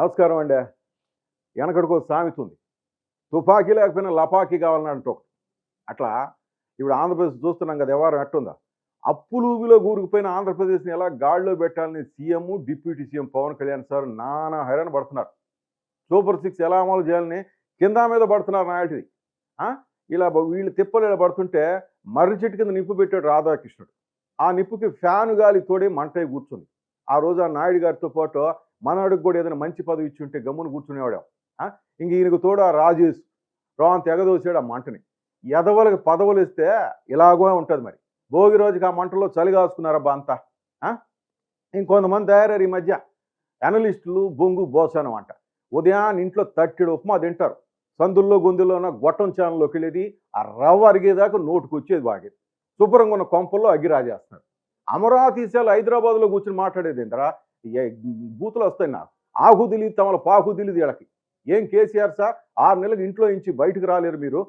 నమస్కారం అండి. వెనకడికో సామెత ఉంది తుపాకీ లేకపోయినా లపాకీ కావాలని ఒకటి. అట్లా ఇప్పుడు ఆంధ్రప్రదేశ్ చూస్తున్నాం కదా వ్యవహారం ఎట్టుందా? అప్పులూబిలో కూరుకుపోయిన ఆంధ్రప్రదేశ్ని ఎలా గాడిలో పెట్టాలని CM deputy CM Pawan Kalyan sir నానా హైరాణ పడుతున్నారు. సూపర్ సిక్స్ ఎలా అమలు చేయాలని కింద మీద పడుతున్నారు నాటిది ఆ? ఇలా వీళ్ళు తిప్పలు ఇలా పడుతుంటే మర్రి చెట్టు కింద నిప్పు పెట్టాడు రాధాకృష్ణుడు. ఆ నిప్పుకి ఫ్యాన్ గాలి తోడి మంటై కూర్చుంది. ఆ రోజు ఆ నాయుడు గారితో పాటు మనవాడికి కూడా ఏదైనా మంచి పదవి ఇచ్చి ఉంటే గమ్మున కూర్చునేవాడు ఇంక ఈయనకు తోడు ఆ రాజేష్. రోహన్ తెగదోసాడు ఆ మంటని. ఎదవలకి పదవులు ఇస్తే ఇలాగో ఉంటుంది మరి. భోగి రోజుకి ఆ మంటలో చలి కాసుకున్నారబ్బా అంతా. ఇంకొంతమంది తయారయ్యారు ఈ మధ్య. అనలిస్టులు బొంగు బోసనం అంట ఉదయాన్ని ఇంట్లో తట్టెడు ఉప్మా తింటారు. సందుల్లో గొంతుల్లోన గొట్టం ఛానల్లోకి వెళ్ళేది ఆ రవ్వ అరిగేదాకా నోటుకు వచ్చేది బాగేది. శుభ్రంగా ఉన్న కొంపల్లో అగ్గి రాజేస్తున్నారు. అమరావతి విషయాలు హైదరాబాద్లో కూర్చొని మాట్లాడేది ఏంటరా బూతులు వస్తాయి నాకు. ఆకు తెలియదు తమల పాకు తెలియదు వీళ్ళకి. ఏం కేసీఆర్ సార్? ఆరు నెలలు ఇంట్లో నుంచి బయటకు రాలేరు మీరు.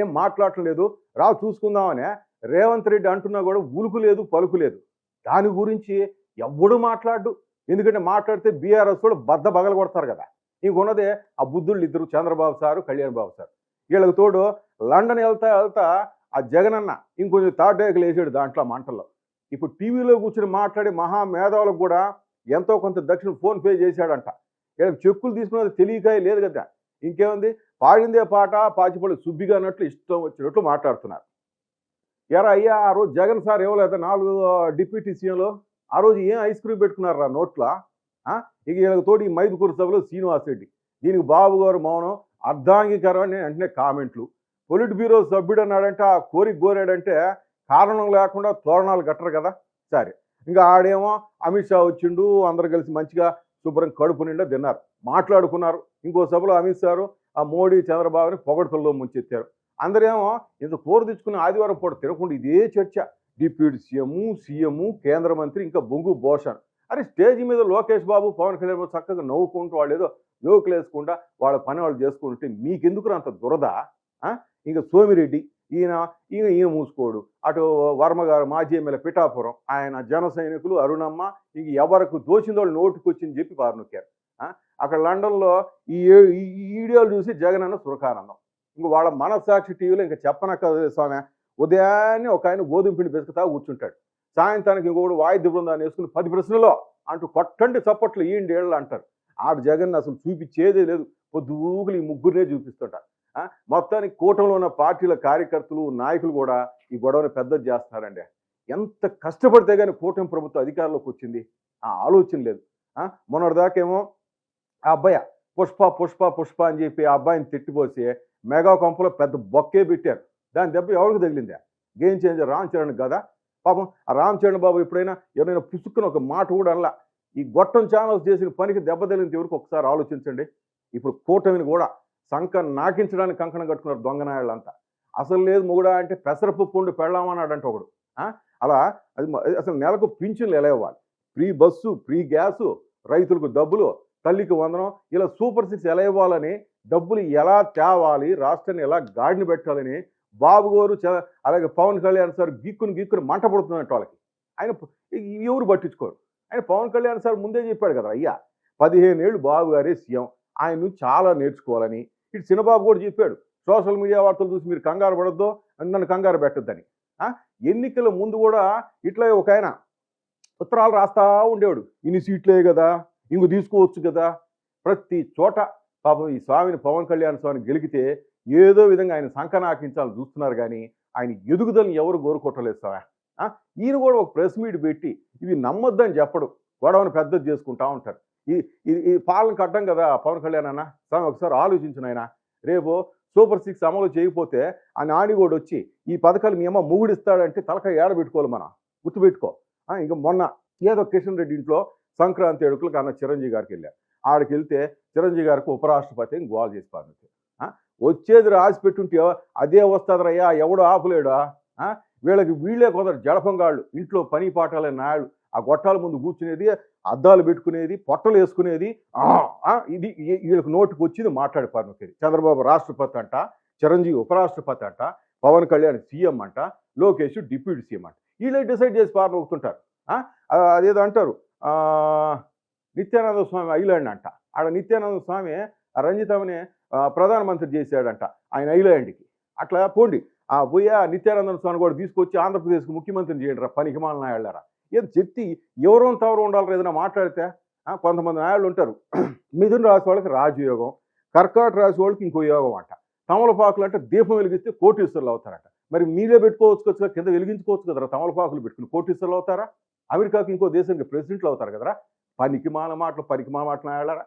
ఏం మాట్లాడటం లేదు రా చూసుకుందామనే. రేవంత్ రెడ్డి అంటున్నా కూడా ఉలుకు లేదు పలుకు లేదు. దాని గురించి ఎవ్వడు మాట్లాడు? ఎందుకంటే మాట్లాడితే బీఆర్ఎస్ కూడా బద్ద బగల కొడతారు కదా. ఇంకొన్నదే ఆ బుద్ధుళ్ళు ఇద్దరు చంద్రబాబు సారు కళ్యాణ్ బాబు సార్. వీళ్ళకి తోడు లండన్ వెళ్తా వెళ్తా ఆ జగనన్న ఇంకొంచెం తాటేకలు వేసాడు దాంట్లో మంటల్లో. ఇప్పుడు టీవీలో కూర్చొని మాట్లాడే మహా మేధావులకు కూడా ఎంతో కొంత దక్షిణ ఫోన్ పే చేశాడంట. వీళ్ళకి చెక్కులు తీసుకున్నది తెలియక లేదు కదా. ఇంకేముంది? పాడిందే పాట పాచిపల్లి సుబ్బిగా అన్నట్లు ఇష్టం వచ్చినట్లు మాట్లాడుతున్నారు. ఎరా అయ్యా ఆ రోజు జగన్ సార్ ఇవ్వలేదా నాలుగు డిప్యూటీ సీఎంలో? ఆ రోజు ఏం ఐస్ క్రీమ్ పెట్టుకున్నారా నోట్ల? ఇక వీళ్ళకి తోటి ఈ మైదుకూరు సభలో శ్రీనివాస్ రెడ్డి. దీనికి బాబు గారు మౌనం అర్ధాంగీకరమని వెంటనే కామెంట్లు. పొలిట్ బ్యూరో సభ్యుడు అన్నాడంటే ఆ కోరిక కోరాడంటే కారణం లేకుండా తోరణాలు కట్టరు కదా. సరే. ఇంకా ఆడేమో అమిత్ షా వచ్చిండు అందరు కలిసి మంచిగా శుభ్రం కడుపు నిండా తిన్నారు. మాట్లాడుకున్నారు. ఇంకో సభలో అమిత్ షారు ఆ మోడీ చంద్రబాబుని పొగడతల్లో ముంచెత్తారు. అందరేమో ఇంత కూర తెచ్చుకుని ఆదివారం పూట తినకుండా ఇదే చర్చ. డిప్యూటీ సీఎం సీఎం కేంద్ర మంత్రి ఇంకా బొంగు భూషణ్ అరే స్టేజ్ మీద లోకేష్ బాబు పవన్ కళ్యాణ్ చక్కగా నవ్వుకుంటూ వాళ్ళు ఏదో జోకులు వేసుకుంటా వాళ్ళ పని వాళ్ళు చేసుకుంటే మీకెందుకు అంత దురద? ఇంకా సోమిరెడ్డి ఈయన ఈయన ఈయన మూసుకోడు. అటు వర్మగారు మాజీ ఎమ్మెల్యే పిఠాపురం ఆయన జన సైనికులు అరుణమ్మ ఇంక ఎవరికి దోచిందో వాళ్ళు నోటుకు చెప్పి పారనొక్కారు నొక్కారు. అక్కడ లండన్లో ఈ ఈ వీడియోలు చూసి జగన్ అన్న సురకానందం ఇంక వాళ్ళ మనస్సాక్షి టీవీలో ఇంకా చెప్పనక్క స్వామి. ఉదయాన్నే ఒక ఆయన గోధుమ పిండి బెసుకుతా కూర్చుంటాడు. సాయంత్రానికి ఇంకొకటి వాయిద్య బృందాన్ని వేసుకుని పది ప్రశ్నలో అంటూ కొట్టండి చప్పట్లు ఈ ఏళ్ళు అంటారు ఆడు జగన్ అసలు చూపించేదే లేదు. పొద్దుగులు ఈ ముగ్గురినే చూపిస్తుంటారు. మొత్తానికి కూటమిలో ఉన్న పార్టీల కార్యకర్తలు నాయకులు కూడా ఈ గొడవని పెద్దది చేస్తున్నారండి ఎంత కష్టపడితే కానీ కూటమి ప్రభుత్వం అధికారంలోకి వచ్చింది? ఆ ఆలోచన లేదు. మొన్నటిదాకేమో ఆ అబ్బాయి పుష్ప పుష్ప పుష్ప అని చెప్పి ఆ అబ్బాయిని తిట్టిపోసి మెగా కొంపలో పెద్ద బొక్కే పెట్టారు. దాని దెబ్బ ఎవరికి తగిలిందా? గేమ్ చేంజర్ రామ్ చరణ్ కదా? పాపం ఆ రామ్ చరణ్ బాబు ఎప్పుడైనా ఎవరైనా పుసుక్కుని ఒక మాట కూడా అనలా. ఈ గొట్టం ఛానల్స్ చేసిన పనికి దెబ్బ తగిలింది ఎవరికి? ఒకసారి ఆలోచించండి. ఇప్పుడు కూటమిని కూడా సంక నాకించడానికి కంకణం కట్టుకున్నారు దొంగనాయాళ్ళంతా. అసలు లేదు మొగుడా అంటే పెసరపప్పు ఉండి అంటే ఒకడు. అలా అది అసలు నెలకు పింఛన్లు ఎలా ఇవ్వాలి? ఫ్రీ బస్సు ఫ్రీ గ్యాసు రైతులకు డబ్బులు తల్లికి వందనం ఇలా సూపర్ సిక్స్ ఎలా ఇవ్వాలని డబ్బులు ఎలా తేవాలి రాష్ట్రాన్ని ఎలా గాడిని పెట్టాలని బాబు గారు అలాగే పవన్ కళ్యాణ్ సార్ గిక్కుని గిక్కుని మంట పడుతున్నట్టు వాళ్ళకి. ఆయన ఎవరు పట్టించుకోరు. ఆయన పవన్ కళ్యాణ్ సార్ ముందే చెప్పాడు కదా అయ్యా పదిహేను ఏళ్ళు బాబు గారే సీఎం ఆయన చాలా నేర్చుకోవాలని ఇటు చిన్నబాబు కూడా చెప్పాడు సోషల్ మీడియా వార్తలు చూసి మీరు కంగారు పడద్దు నన్ను కంగారు పెట్టొద్దని. ఎన్నికల ముందు కూడా ఇట్లా ఒక ఆయన ఉత్తరాలు రాస్తా ఉండేవాడు. ఇన్ని సీట్లే కదా ఇంక తీసుకోవచ్చు కదా. ప్రతి చోట పాపం ఈ స్వామిని పవన్ కళ్యాణ్ స్వామిని గెలిగితే ఏదో విధంగా ఆయన సంకనాకించాలని చూస్తున్నారు కానీ ఆయన ఎదుగుదలని ఎవరు కోరుకోవట్లేదు స్వామి. ఈయన కూడా ఒక ప్రెస్ మీట్ పెట్టి ఇవి నమ్మొద్దని చెప్పడు. గొడవను పెద్దది చేసుకుంటా ఉంటారు. ఈ ఈ పాలన కట్టం కదా పవన్ కళ్యాణ్ అన్న? స్వామి ఒకసారి ఆలోచించిన ఆయన రేపు సూపర్ సిక్స్ అమలు చేయకపోతే ఆ నానిగోడు వచ్చి ఈ పథకాలు మీ అమ్మ మూగుడిస్తాడంటే తలకాయ ఏడబెట్టుకోవాలి మనం. గుర్తుపెట్టుకో. ఇంకా మొన్న ఏదో కిషన్ రెడ్డి ఇంట్లో సంక్రాంతి ఎడుకులకు అన్న చిరంజీవి గారికి వెళ్ళారు ఆడికి వెళ్తే చిరంజీవి గారికి ఉపరాష్ట్రపతి అని గోల్ చేసి పారించారు వచ్చేది రాసి పెట్టుంటే అదే వస్తుందిరయ్యా ఎవడో ఆపులేడా? వీళ్ళకి వీళ్ళే కొందరు జడపంగాళ్ళు ఇంట్లో పని పాటాలే నాయుడు ఆ గొట్టాల ముందు కూర్చునేది అద్దాలు పెట్టుకునేది పొట్టలు వేసుకునేది ఇది వీళ్ళకి నోటికి వచ్చింది మాట్లాడి పారినొక్కేది చంద్రబాబు రాష్ట్రపతి అంట చిరంజీవి ఉపరాష్ట్రపతి అంట పవన్ కళ్యాణ్ సీఎం అంట లోకేష్ డిప్యూటీ సీఎం అంట. వీళ్ళే డిసైడ్ చేసి పార్లు ఆ, అదేదో అంటారు నిత్యానంద స్వామి ఐలాండ్ అంట. ఆడ నిత్యానంద స్వామి రంజితమని ప్రధానమంత్రి చేశాడంట ఆయన ఐలాండ్కి. అట్లా పోండి. ఆ పోయి ఆ నిత్యానంద స్వామి కూడా తీసుకొచ్చి ఆంధ్రప్రదేశ్కి ముఖ్యమంత్రిని చేయండి రా పనికిమాల నాయాళ్ళారా. ఏదో చెప్తే ఎవరో తవరు ఉండాలి ఏదైనా మాట్లాడితే కొంతమంది నాయాళ్ళు ఉంటారు. మిథున రాశి వాళ్ళకి రాజయోగం కర్కాట రాశి వాళ్ళకి ఇంకో యోగం అంట. తమలపాకులు అంటే దీపం వెలిగిస్తే కోటీశ్వరులు అవుతారట. మరి మీరే పెట్టుకోవచ్చు కదా కింద వెలిగించుకోవచ్చు కదరా తమలపాకులు పెట్టుకుని కోటీశ్వరులు అవుతారా? అమెరికాకి ఇంకో దేశానికి ప్రెసిడెంట్లు అవుతారు కదరా? పనికి మాల మాటలు పనికి మాల మాటలు ఆడారా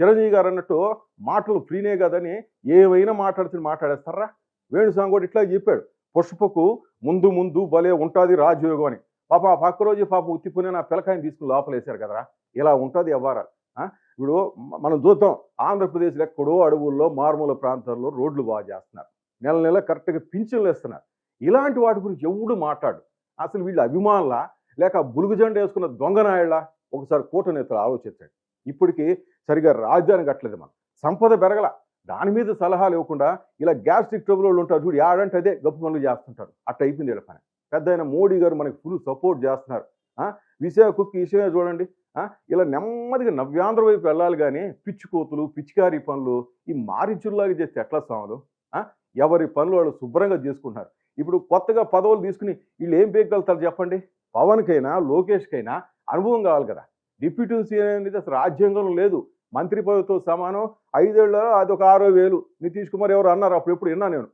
చిరంజీవి గారు అన్నట్టు మాటలు ఫ్రీనే కదని ఏవైనా మాట్లాడుతుని మాట్లాడేస్తారా? వేణుస్వామి కూడా ఇట్లా చెప్పాడు. పుష్పకు ముందు ముందు భలే ఉంటుంది రాజయోగం అని. పాపం ఆ పక్క రోజు పాపం ఉత్తిపోయిన నా పిల్లకాయని తీసుకుని లోపలేశారు కదరా. ఇలా ఉంటుంది వ్యవహారాలు. ఇప్పుడు మనం చూద్దాం. ఆంధ్రప్రదేశ్లో ఎక్కడో అడవుల్లో మారుమూల ప్రాంతాల్లో రోడ్లు బాగా చేస్తున్నారు. నెల నెల కరెక్ట్గా పింఛన్లు వేస్తున్నారు ఇలాంటి వాటి గురించి ఎవడు మాట్లాడు? అసలు వీళ్ళు అభిమానులా? లేక బులుగు జెండా వేసుకున్న దొంగనాయుళ్ళ ఒకసారి కూటనేతలు ఆలోచించండి. ఇప్పటికీ సరిగా రాజధాని కట్టలేదు మనం సంపద పెరగల. దాని మీద సలహాలు ఇవ్వకుండా ఇలా గ్యాస్ట్రిక్ ట్రబుల్ వాళ్ళు ఉంటారు చూడు యాడంటే అదే గొప్ప పనులు చేస్తుంటారు. అట్ట అయిపోయింది వీళ్ళ పని. పెద్ద అయిన మోడీ గారు మనకి ఫుల్ సపోర్ట్ చేస్తున్నారు. విషయ విశాఖకి విషయమే చూడండి. ఇలా నెమ్మదిగా నవ్యాంధ్ర వైపు వెళ్ళాలి కానీ పిచ్చి కోతులు పిచ్చికారి పనులు ఈ మారిచుల్లాగా చేస్తే ఎట్లా స్వాములు ఎవరి పనులు వాళ్ళు శుభ్రంగా చేసుకుంటున్నారు. ఇప్పుడు కొత్తగా పదవులు తీసుకుని వీళ్ళు ఏం పేగలుగుతారు చెప్పండి? పవన్కైనా లోకేష్కైనా అనుభవం కావాలి కదా. డిప్యూటీ సీఎం అనేది అసలు రాజ్యాంగంలో లేదు. మంత్రి పదవితో సమానం. ఐదేళ్ళు అది ఒక ఆరో వేలు. నితీష్ కుమార్ ఎవరు అన్నారు? అప్పుడు ఎప్పుడు విన్నా నేను.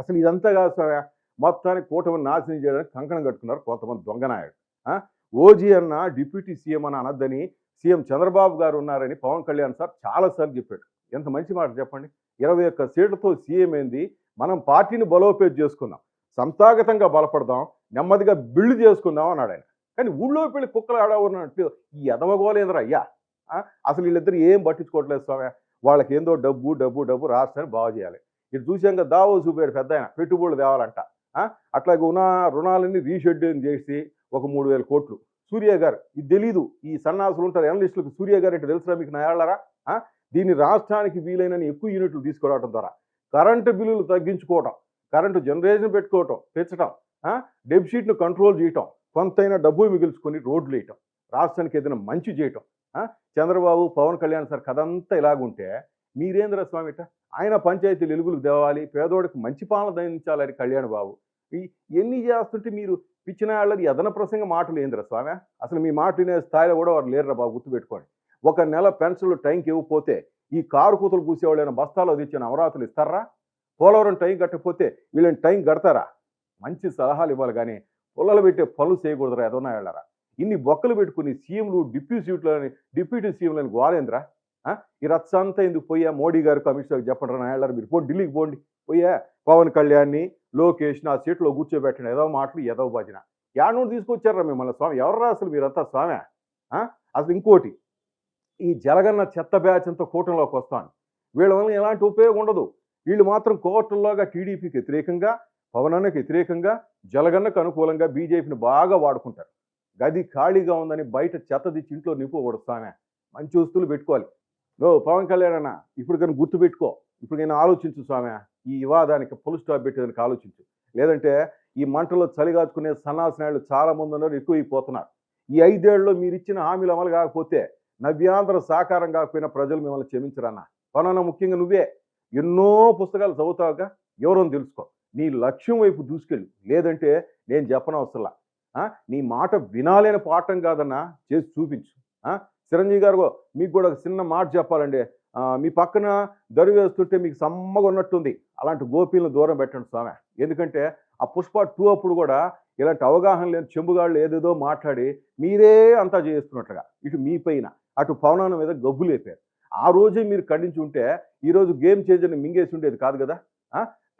అసలు ఇదంతా కాదు స్వామి. మొత్తానికి కూటమిని నాశనం చేయడానికి కంకణం కట్టుకున్నారు కొంతమంది దొంగనాయుడు ఓజీ అన్న డిప్యూటీ సీఎం అని అనద్దని సీఎం చంద్రబాబు గారు ఉన్నారని పవన్ కళ్యాణ్ సార్ చాలాసార్లు చెప్పాడు. ఎంత మంచి మాట చెప్పండి. ఇరవై ఒక్క సీట్లతో సీఎం ఏంది? మనం పార్టీని బలోపేత చేసుకుందాం. సంస్థాగతంగా బలపడదాం. నెమ్మదిగా బిల్డ్ చేసుకుందాం అన్నాడు ఆయన. కానీ ఊళ్ళో పెళ్ళి కుక్కలు ఆడవున్నట్టు ఈ ఎదవగోలేదురా అయ్యా. ఆ? అసలు వీళ్ళిద్దరు ఏం పట్టించుకోవట్లేదు స్వామి. వాళ్ళకి ఏందో డబ్బు డబ్బు డబ్బు రాష్ట్రాన్ని బాగు చేయాలి. ఇటు చూసాక దావో చూపాడు పెద్ద ఆయన పెట్టుబడులు తేవాలంట. అట్లా అట్లాగే ఉన్న రుణాలన్నీ రీషెడ్యూల్ చేసి ఒక మూడు వేల కోట్లు. సూర్య గారు ఇది తెలీదు. ఈ సన్నాసులు ఉంటారు అనలిస్టులకు సూర్య గారు అంటే తెలుసురా మీకు నయాళ్ళరా దీన్ని రాష్ట్రానికి వీలైనని ఎక్కువ యూనిట్లు తీసుకురావడం ద్వారా. కరెంటు బిల్లులు తగ్గించుకోవటం కరెంటు జనరేషన్ పెట్టుకోవటం పెంచడం డెబిషీట్ను కంట్రోల్ చేయటం కొంతైనా డబ్బు మిగుల్చుకొని రోడ్లు వేయటం రాష్ట్రానికి ఏదైనా మంచి చేయటం చంద్రబాబు పవన్ కళ్యాణ్ సార్ కథంతా ఇలాగుంటే మీరేంద్ర స్వామిట ఆయన పంచాయతీలు ఎలుగులకు దేవాలి పేదోడికి మంచి పాలన దంచాలని కళ్యాణ్ బాబు. ఈ ఎన్ని చేస్తుంటే మీరు పిచ్చిన వాళ్ళది ఎదన ప్రసంగ మాటలు ఏందిరా స్వామి? అసలు మీ మాట వినే స్థాయిలో కూడా వారు లేరురా బాబు గుర్తుపెట్టుకోండి. ఒక నెల పెన్షన్లు టైంకి ఇవ్వకపోతే ఈ కారు కూతులు కూసేవాళ్ళైన బస్తాలో తెచ్చిన అమరావతులు ఇస్తారా? పోలవరం టైం కట్టకపోతే వీళ్ళని టైం కడతారా? మంచి సలహాలు ఇవ్వాలి కానీ పొలాలు పెట్టే పనులు చేయకూడదురా ఎదన్నా వెళ్ళారా ఇన్ని బొక్కలు పెట్టుకుని సీఎంలు డిప్యూటీ సీట్లని డిప్యూటీ సీఎంలని గోలేంద్రా? ఈ రచ్చ అంతా ఎందుకు పోయా మోడీ గారు కమిషనర్ చెప్పండి రా నాయళ్ళారు మీరు. పోండి ఢిల్లీకి పోండి. పోయా పవన్ కళ్యాణ్ని లోకేష్ని ఆ సీట్లో కూర్చోబెట్టండి. ఏదో మాటలు ఏదో భజన. యాడ తీసుకొచ్చారా మిమ్మల్ని స్వామి. ఎవర్రా అసలు మీరంతా స్వామి? ఆ? అసలు ఇంకోటి ఈ జలగన్న చెత్త బ్యాచ్ అంతా కూటమిలోకి వస్తాను వీళ్ళ వల్ల ఎలాంటి ఉపయోగం ఉండదు. వీళ్ళు మాత్రం కోర్టుల్లోగా టీడీపీకి వ్యతిరేకంగా పవనానికి వ్యతిరేకంగా జలగన్నకు అనుకూలంగా బీజేపీని బాగా వాడుకుంటారు. గది ఖాళీగా ఉందని బయట చెత్త తెచ్చి ఇంట్లో నింపకూడదు స్వామి. మంచి వస్తువులు పెట్టుకోవాలి. నో పవన్ కళ్యాణ్ అన్న ఇప్పుడు కానీ గుర్తుపెట్టుకో ఇప్పుడు నేను ఆలోచించు స్వామి ఈ వివాదానికి ఫుల్ స్టాప్ పెట్టేదానికి ఆలోచించు. లేదంటే ఈ మంటలో చలిగాచుకునే సన్నాసనాయులు చాలా మంది ఉన్నారు ఎక్కువైపోతున్నారు. ఈ ఐదేళ్ళలో మీరు ఇచ్చిన హామీలు అమలు కాకపోతే నవ్యాంధ్ర సాకారం కాకపోయినా ప్రజలు మిమ్మల్ని క్షమించరన్న పనున్న ముఖ్యంగా నువ్వే. ఎన్నో పుస్తకాలు చదువుతావుగా? ఎవరో తెలుసుకో. నీ లక్ష్యం వైపు దూసుకెళ్ళు. లేదంటే నేను చెప్పనవసరంలా. నీ మాట వినాలని పాఠం కాదన్నా చేసి చూపించు. చిరంజీవి గారు మీకు కూడా ఒక చిన్న మాట చెప్పాలండి. మీ పక్కన దరి వేస్తుంటే మీకు సమ్మగా ఉన్నట్టుంది. అలాంటి గోపీలను దూరం పెట్టండి స్వామి. ఎందుకంటే ఆ పుష్ప టూ అప్పుడు కూడా ఇలాంటి అవగాహన లేని చెంబుగాళ్ళు ఏదేదో మాట్లాడి మీరే అంతా చేస్తున్నట్లుగా ఇటు మీ పైన అటు పవనాన్న మీద గబ్బు లేపారు. ఆ రోజే మీరు ఖండించి ఉంటే ఈరోజు గేమ్ చేంజర్ని మింగేసి ఉండేది కాదు కదా?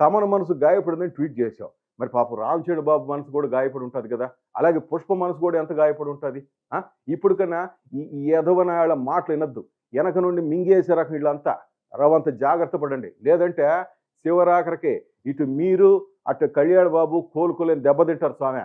తమన మనసు గాయపడిందని ట్వీట్ చేసావు మరి పాపం రామచేడు బాబు మనసు కూడా గాయపడి ఉంటుంది కదా? అలాగే పుష్ప మనసు కూడా ఎంత గాయపడి ఉంటుంది? ఆ? ఇప్పుడు కన్నా ఈ ఈ ఎదవనాయాల మాటలు వినద్దు. వెనక నుండి మింగేసే రకం వీళ్ళంతా. రవంత జాగ్రత్త పడండి. లేదంటే శివరాఖరికి ఇటు మీరు అటు కళ్యాణ్ బాబు కోలుకోలేని దెబ్బతింటారు స్వామి.